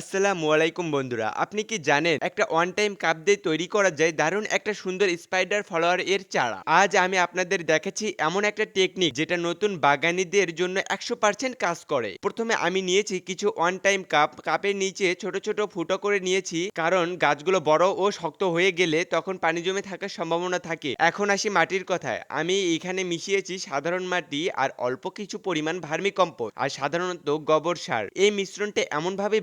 আসসালামু আলাইকুম বন্ধুরা, আপনি কি জানেন একটা ওয়ান টাইম কাপ দিয়ে তৈরি করা যায় দারুণ একটা সুন্দর স্পাইডার ফলোয়ার এর চারা। আজ আমি আপনাদের দেখাচ্ছি এমন একটা টেকনিক যেটা নতুন বাগানিদের জন্য একশো পার্সেন্ট কাজ করে। প্রথমে আমি নিয়েছি কিছু ওয়ান টাইম কাপ কাপের নিচে ছোট ছোট ফুটো করে নিয়েছি, কারণ গাছগুলো বড় ও শক্ত হয়ে গেলে তখন পানি জমে থাকার সম্ভাবনা থাকে। এখন আসি মাটির কথায়, আমি এখানে মিশিয়েছি সাধারণ মাটি আর অল্প কিছু পরিমাণ ভার্মি কম্পোস্ট আর সাধারণত গোবর সার। এই মিশ্রণটা এমনভাবে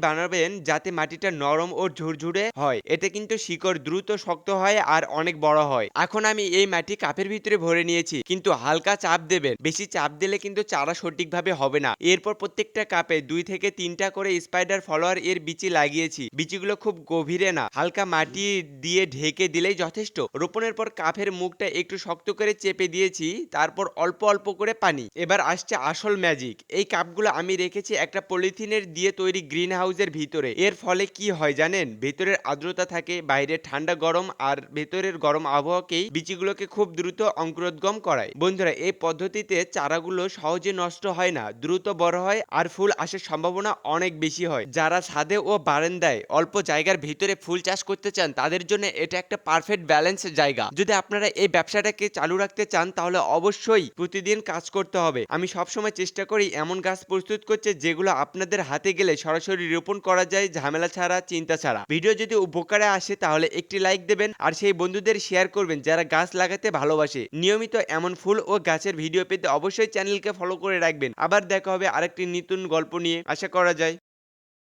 বানাবেন যাতে মাটিটা নরম ও ঝুরঝুরে হয়। এতে কিন্তু শিকড় দ্রুত শক্ত হয় আর অনেক বড় হয়। এখন আমি এই মাটি কাপের ভিতরে ভরে নিয়েছি, কিন্তু হালকা চাপ দেবেন। বেশি চাপ দিলে কিন্তু চারা সঠিকভাবে হবে না। এরপর প্রত্যেকটা কাপে দুই থেকে তিনটা করে স্পাইডার ফলোয়ার এর বিচি লাগিয়েছি। বিচিগুলো খুব গভীরে না, হালকা মাটি দিয়ে ঢেকে দিলেই যথেষ্ট। রোপণের পর কাপের মুখটা একটু শক্ত করে চেপে দিয়েছি, তারপর অল্প অল্প করে পানি। এবার আসছে আসল ম্যাজিক। এই কাপগুলো আমি রেখেছি একটা পলিথিনের দিয়ে তৈরি গ্রিন হাউসের ভিতরে। এর ফলে কি হয় জানেন? ভেতরের আর্দ্রতা থাকে, বাইরে ঠান্ডা গরম আর ভেতরের গরম আবহাওয়াকেই বিচিগুলোকে খুব দ্রুত অঙ্কুরোদ্গম করায়। বন্ধুরা, এই পদ্ধতিতে চারাগুলো সহজে নষ্ট হয় না, দ্রুত বড় হয় আর ফুল আসার সম্ভাবনা অনেক বেশি হয়। যারা ছাদে ও বারান্দায় অল্প জায়গার ভিতরে ফুল চাষ করতে চান, তাদের জন্য এটা একটা পারফেক্ট ব্যালেন্স জায়গা। যদি আপনারা এই ব্যবসাটাকে চালু রাখতে চান, তাহলে অবশ্যই প্রতিদিন কাজ করতে হবে। আমি সবসময় চেষ্টা করি এমন গাছ প্রস্তুত করতে যেগুলো আপনাদের হাতে গেলে সরাসরি রোপণ করা যায়, ঝামেলা ছাড়া, চিন্তা ছাড়া। ভিডিও যদি উপকারে আসে, তাহলে একটি লাইক দেবেন আর সেই বন্ধুদের শেয়ার করবেন যারা গাছ লাগাতে ভালোবাসে। নিয়মিত এমন ফুল ও গাছের ভিডিও পেতে অবশ্যই চ্যানেলকে ফলো করে রাখবেন। আবার দেখা হবে আরেকটি নতুন গল্প নিয়ে। আশা করা যায়।